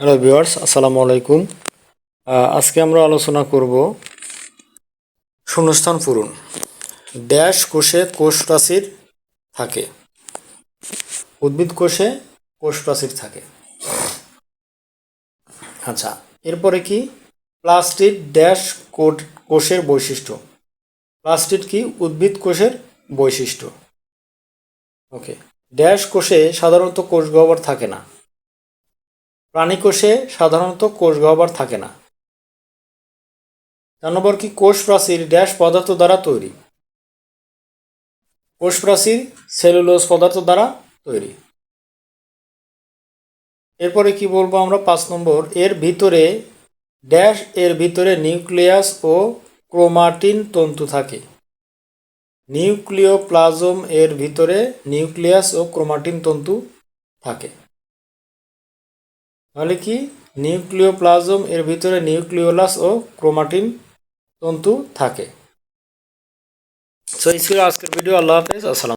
Hello viewers, আসসালামু আলাইকুম। আজকে আমরা আলোচনা করব শূন্যস্থান পূরণ। ড্যাশ কোষে কোষ প্রাচীর থাকে। উদ্ভিদ কোষে কোষ প্রাচীর থাকে। আচ্ছা এরপরে কি? প্লাস্টিড ড্যাশ কোড- কোষের বৈশিষ্ট্য। প্লাস্টিড কি? উদ্ভিদ কোষের বৈশিষ্ট্য। ওকে, ড্যাশ কোষে সাধারণত কোষ গহ্বর থাকে না। প্রাণী কোষে সাধারণত কোষ গহ্বর থাকে না। কি? কোষ প্রাচীর ড্যাশ পদার্থ দ্বারা তৈরি। কোষ প্রাচীর সেলুলোজ পদার্থ দ্বারা তৈরি। এরপরে কি বলব আমরা? পাঁচ নম্বর, এর ভিতরে ড্যাশ, এর ভিতরে নিউক্লিয়াস ও ক্রোমাটিন তন্তু থাকে। নিউক্লিওপ্লাজম, এর ভিতরে নিউক্লিয়াস ও ক্রোমাটিন তন্তু থাকে। তাহলে কি? নিউক্লিওপ্লাজম এর ভিতরে নিউক্লিওলাস ও ক্রোমাটিন তন্তু থাকে। সো এই ছিল আজকের ভিডিও। আল্লাহ হাফেজ। আসসালাম